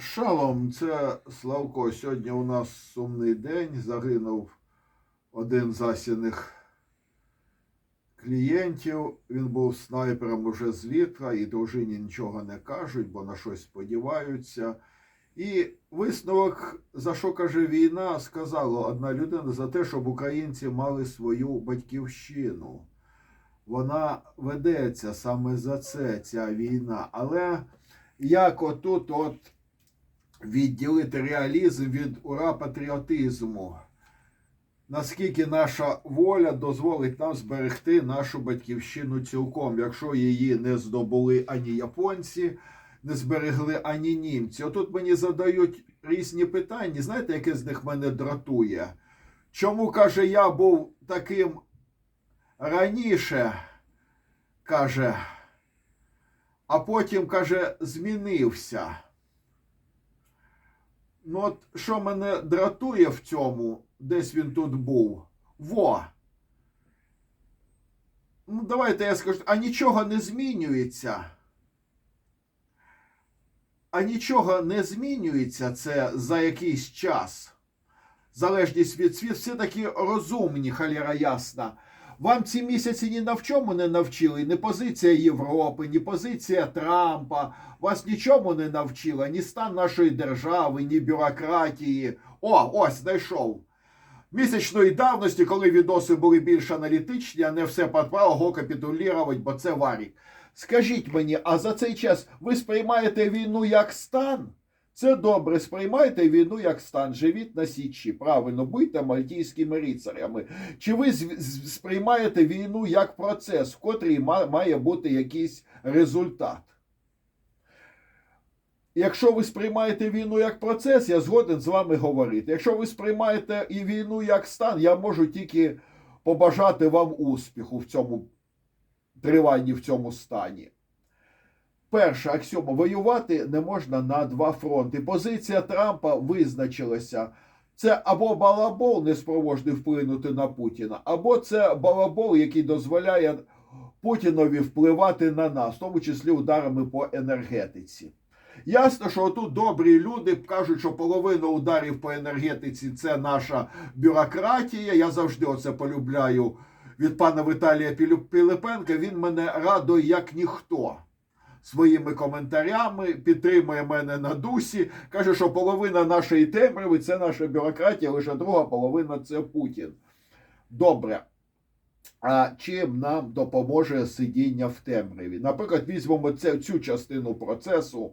Шалом, це Славко. Сьогодні у нас сумний день. Загинув один з Асіних клієнтів. Він був снайпером уже з вітра, і дружині нічого не кажуть, бо на щось сподіваються. І висновок, за що каже війна, сказала одна людина за те, щоб українці мали свою батьківщину. Вона ведеться саме за це, ця війна. Але як отут от відділити реалізм від ура патріотизму. Наскільки наша воля дозволить нам зберегти нашу батьківщину цілком, якщо її не здобули ані японці, не зберегли ані німці. Отут мені задають різні питання. Знаєте, яке з них мене дратує? Чому, каже, я був таким раніше, каже, а потім, каже, змінився. Ну, от що мене дратує в цьому, десь він тут був. Во. Ну, давайте я скажу, а нічого не змінюється. А нічого не змінюється це за якийсь час. Залежність від світу, всі такі розумні, халяра ясна. Вам ці місяці ні на в чому не навчили, ні позиція Європи, ні позиція Трампа. Вас нічому не навчила, ні стан нашої держави, ні бюрократії. О, ось знайшов. Місячної давності, коли відоси були більш аналітичні, а не все подправо капітулірувати, бо це варік. Скажіть мені, а за цей час ви сприймаєте війну як стан? Це добре, сприймайте війну як стан, живіть на січі, правильно, будьте мальтійськими рицарями. Чи ви сприймаєте війну як процес, в котрій має бути якийсь результат? Якщо ви сприймаєте війну як процес, я згоден з вами говорити. Якщо ви сприймаєте і війну як стан, я можу тільки побажати вам успіху в цьому триванні в цьому стані. Перша аксіома воювати не можна на два фронти. Позиція Трампа визначилася. Це або балабол неспроможний вплинути на Путіна, або це балабол, який дозволяє Путінові впливати на нас, в тому числі ударами по енергетиці. Ясно, що тут добрі люди кажуть, що половина ударів по енергетиці це наша бюрократія. Я завжди оце полюбляю від пана Віталія Пілипенка. Він мене радує як ніхто своїми коментарями, підтримує мене на дусі. Каже, що половина нашої темряви це наша бюрократія, лише друга половина це Путін. Добре. А чим нам допоможе сидіння в темряві? Наприклад, візьмемо це, цю частину процесу.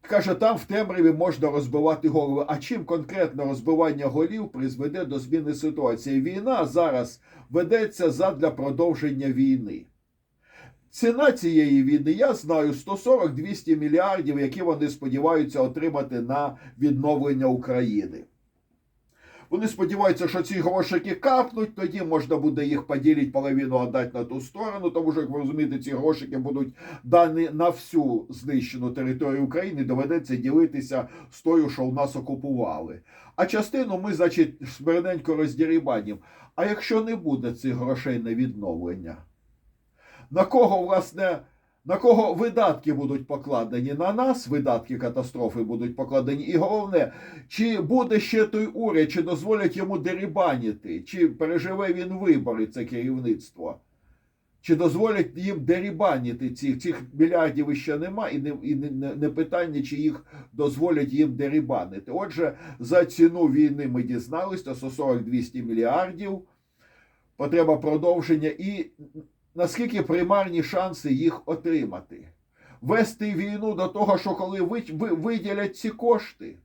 Каже, там в темряві можна розбивати голови. А чим конкретно розбивання голів призведе до зміни ситуації? Війна зараз ведеться задля продовження війни. Ціна цієї війни, я знаю, 140-200 мільярдів, які вони сподіваються отримати на відновлення України. Вони сподіваються, що ці грошики капнуть, тоді можна буде їх поділити, половину віддати на ту сторону, тому що, як ви розумієте, ці грошики будуть дані на всю знищену територію України, доведеться ділитися з тою, що у нас окупували. А частину ми, значить, смирненько роздірібанів. А якщо не буде цих грошей на відновлення? На кого, власне, на кого видатки будуть покладені? На нас видатки катастрофи будуть покладені. І головне, чи буде ще той уряд, чи дозволять йому дерибаніти, чи переживе він вибори, це керівництво? Чи дозволять їм дерибаніти цих, цих мільярдів іще нема, і, не, і не, не, питання, чи їх дозволять їм дерибанити. Отже, за ціну війни ми дізналися 140-200 мільярдів. Потреба продовження і наскільки примарні шанси їх отримати. Вести війну до того, що коли ви, ви, виділять ці кошти.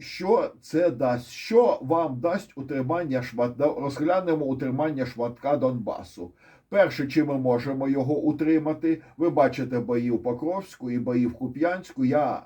Що це дасть? Що вам дасть утримання шматка? Розглянемо утримання шматка Донбасу. Перше, чи ми можемо його утримати, ви бачите бої в Покровську і бої в Куп'янську. Я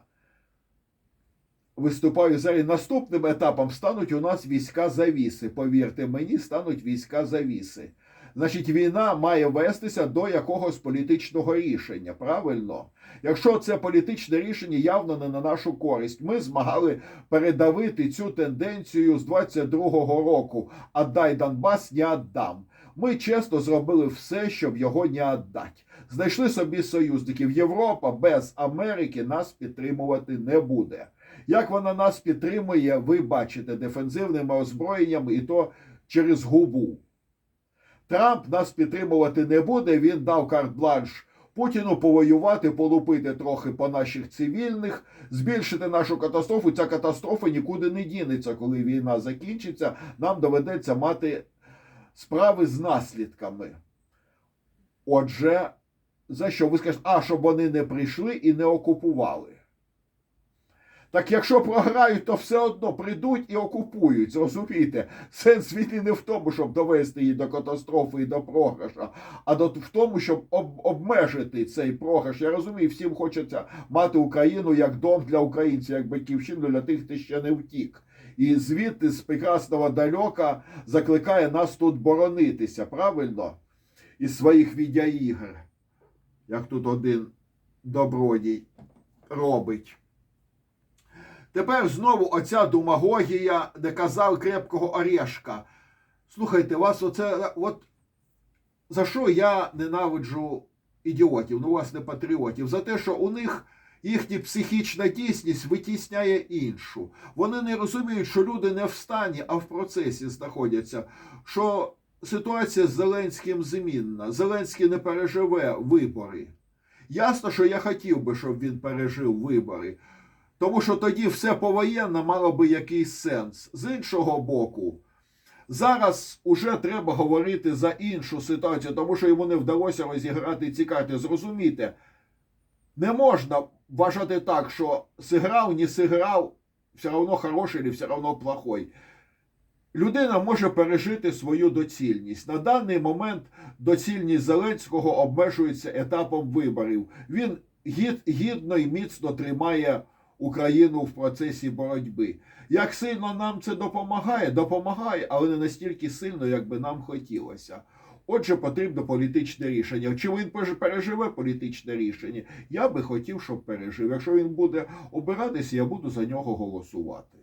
виступаю зараз. Наступним етапом стануть у нас війська завіси. Повірте мені, стануть війська завіси. Значить, війна має вестися до якогось політичного рішення. Правильно? Якщо це політичне рішення явно не на нашу користь, ми змагали передавити цю тенденцію з 22-го року. Отдай Донбас, не отдам. Ми чесно зробили все, щоб його не віддати. Знайшли собі союзників. Європа без Америки нас підтримувати не буде. Як вона нас підтримує, ви бачите дефензивними озброєннями і то через губу. Трамп нас підтримувати не буде. Він дав карт-бланш Путіну повоювати, полупити трохи по наших цивільних, збільшити нашу катастрофу. Ця катастрофа нікуди не дінеться, коли війна закінчиться. Нам доведеться мати справи з наслідками. Отже, за що ви скажете, а щоб вони не прийшли і не окупували? Так якщо програють, то все одно прийдуть і окупують. Зрозумієте, сенс війни не в тому, щоб довести її до катастрофи і до програша, а до, в тому, щоб об, обмежити цей програш. Я розумію, всім хочеться мати Україну як дом для українців, як батьківщину для тих, хто ще не втік. І звідти з прекрасного далека закликає нас тут боронитися, правильно? Із своїх відеоігр, як тут один добродій робить. Тепер знову оця думагогія, де казав крепкого орешка. Слухайте, вас оце. От за що я ненавиджу ідіотів, ну власне патріотів? За те, що у них їхня психічна дійсність витісняє іншу. Вони не розуміють, що люди не в стані, а в процесі знаходяться. Що ситуація з Зеленським змінна. Зеленський не переживе вибори. Ясно, що я хотів би, щоб він пережив вибори. Тому що тоді все повоєнне мало би якийсь сенс. З іншого боку, зараз уже треба говорити за іншу ситуацію, тому що йому не вдалося розіграти ці карти. Зрозумійте, не можна вважати так, що сиграв, не сиграв, все одно хороший, чи все одно плохой. Людина може пережити свою доцільність. На даний момент доцільність Зеленського обмежується етапом виборів. Він гід, гідно і міцно тримає. Україну в процесі боротьби. Як сильно нам це допомагає? Допомагає, але не настільки сильно, як би нам хотілося. Отже, потрібно політичне рішення. Чи він переживе політичне рішення? Я би хотів, щоб пережив. Якщо він буде обиратися, я буду за нього голосувати.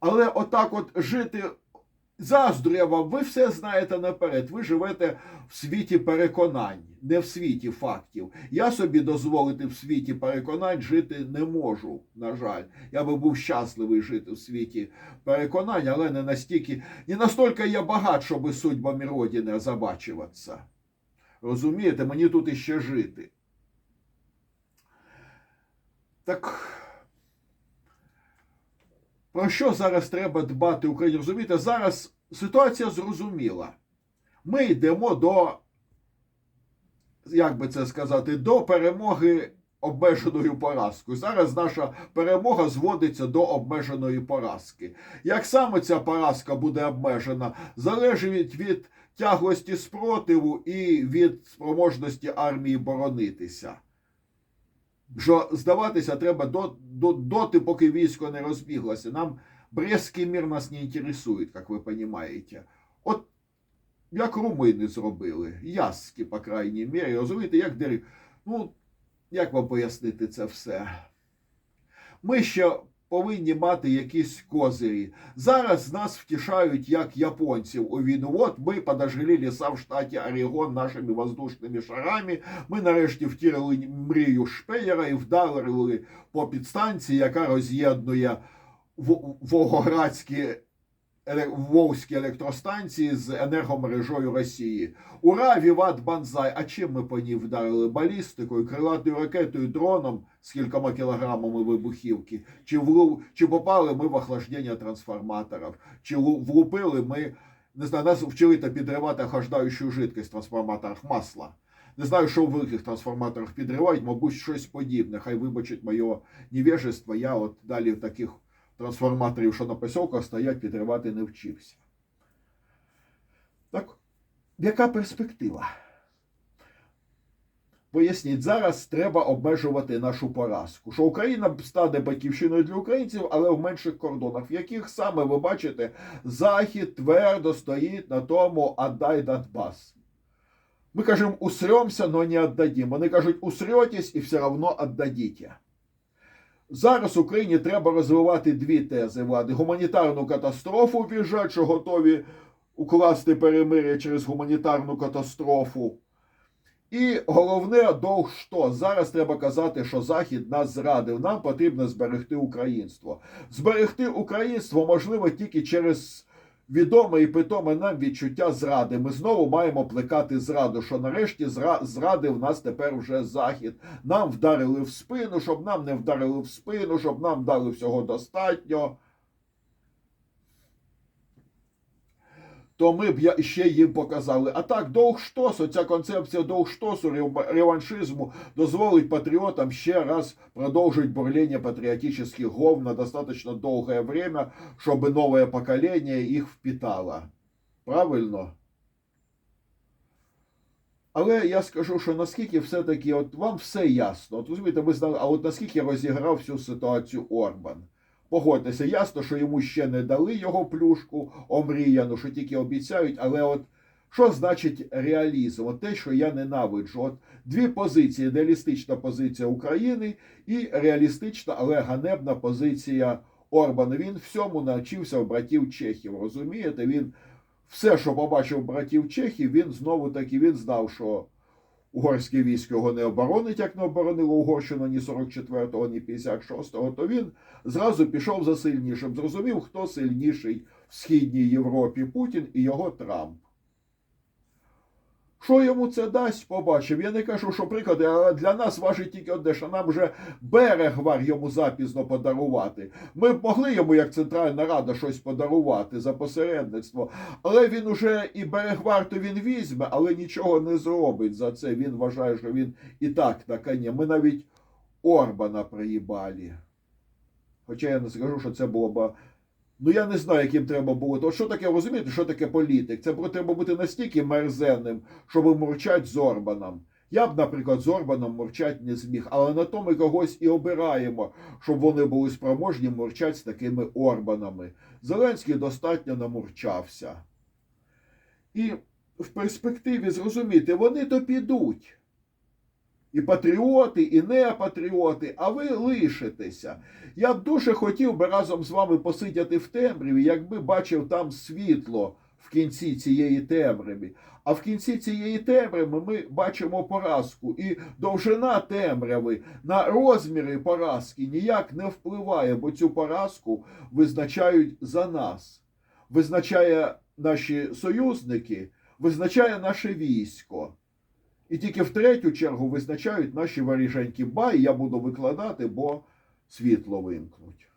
Але отак от жити. Заздрю я вам, ви все знаєте наперед. Ви живете в світі переконань, не в світі фактів. Я собі дозволити в світі переконань жити не можу. На жаль, я би був щасливий жити в світі переконань, але не настільки, не настільки я багат, щоб судьбами Родини забачуватися. Розумієте, мені тут іще жити. Так. Про що зараз треба дбати Україні? Розумієте, зараз ситуація зрозуміла. Ми йдемо до, як би це сказати, до перемоги обмеженою поразкою. Зараз наша перемога зводиться до обмеженої поразки. Як саме ця поразка буде обмежена, залежить від тяглості спротиву і від спроможності армії боронитися що здаватися треба до, до, доти, поки військо не розбіглося. Нам Брестський мір нас не інтересує, як ви розумієте. От як румини зробили, яски, по крайній мірі, розумієте, як дерев. Ну, як вам пояснити це все? Ми ще повинні мати якісь козирі. Зараз нас втішають як японців у війну. От ми подожгли ліса в штаті Орегон нашими воздушними шарами. Ми нарешті втірили мрію Шпеєра і вдарили по підстанції, яка роз'єднує Волгоградські Волзькі електростанції з енергомережою Росії. Ура, Віват Банзай! А чим ми по ній вдарили? Балістикою, крилатою ракетою, дроном з кількома кілограмами вибухівки? Чи влу... чи попали ми в охлаждення трансформаторів? Чи влупили ми, не знаю, нас вчили та підривати охлаждаючу жидкість в трансформаторах масла? Не знаю, що в великих трансформаторах підривають, мабуть, щось подібне. Хай вибачить моє невежество, я от далі в таких трансформаторів, що на посілках стоять, підривати не вчився. Так, яка перспектива? Поясніть, зараз треба обмежувати нашу поразку. Що Україна стане батьківщиною для українців, але в менших кордонах, в яких саме ви бачите, Захід твердо стоїть на тому «Отдай Донбас». Ми кажемо, усремся, но не отдадим. Вони кажуть, усретесь і все одно отдадите. Зараз Україні треба розвивати дві тези влади: гуманітарну катастрофу ввіжать, що готові укласти перемир'я через гуманітарну катастрофу. І головне, довг що? Зараз треба казати, що Захід нас зрадив. Нам потрібно зберегти українство. Зберегти українство можливо тільки через відоме і питоме нам відчуття зради. Ми знову маємо плекати зраду, що нарешті зра- зрадив нас тепер вже Захід. Нам вдарили в спину, щоб нам не вдарили в спину, щоб нам дали всього достатньо. То ми б ще їм показали. А так, довгштосу, ця концепція довгштосу, реваншизму дозволить патріотам ще раз продовжить бурление патриотических гов на достаточно долгое время, чтобы новое поколение их впитало. Правильно? Але я скажу, що наскільки все-таки, от вам все ясно. От розумієте, ви знали, а от наскільки розіграв всю ситуацію Орбан. Погодьтеся, ясно, що йому ще не дали його плюшку омріяну, що тільки обіцяють, але от що значить реалізм? От те, що я ненавиджу. От дві позиції: реалістична позиція України і реалістична, але ганебна позиція Орбана. Він всьому навчився у братів Чехів. Розумієте? Він все, що побачив братів Чехів, він знову таки він знав, що угорське військо його не оборонить, як не оборонило Угорщину ні 44-го, ні 56-го, то він зразу пішов за сильнішим. Зрозумів, хто сильніший в Східній Європі Путін і його Трамп. Що йому це дасть, побачив. Я не кажу, що приклади, але для нас важить тільки одне, що нам вже берегвар йому запізно подарувати. Ми б могли йому, як Центральна Рада, щось подарувати за посередництво, але він уже і берегвар то він візьме, але нічого не зробить за це. Він вважає, що він і так на коні. Ми навіть Орбана приїбалі. Хоча я не скажу, що це було б. Ну я не знаю, яким треба було. То що таке розумієте, що таке політик? Це треба бути настільки мерзенним, щоб мурчать з Орбаном. Я б, наприклад, з Орбаном мурчать не зміг, але на то ми когось і обираємо, щоб вони були спроможні мурчать з такими Орбанами. Зеленський достатньо намурчався. І в перспективі зрозуміти, вони то підуть. І патріоти, і не патріоти, а ви лишитеся. Я б дуже хотів би разом з вами посидіти в темряві, якби бачив там світло в кінці цієї темряви. А в кінці цієї темряви ми бачимо поразку, і довжина темряви на розміри поразки ніяк не впливає, бо цю поразку визначають за нас. Визначає наші союзники, визначає наше військо. І тільки в третю чергу визначають наші варіженькі. бай, я буду викладати, бо світло вимкнуть.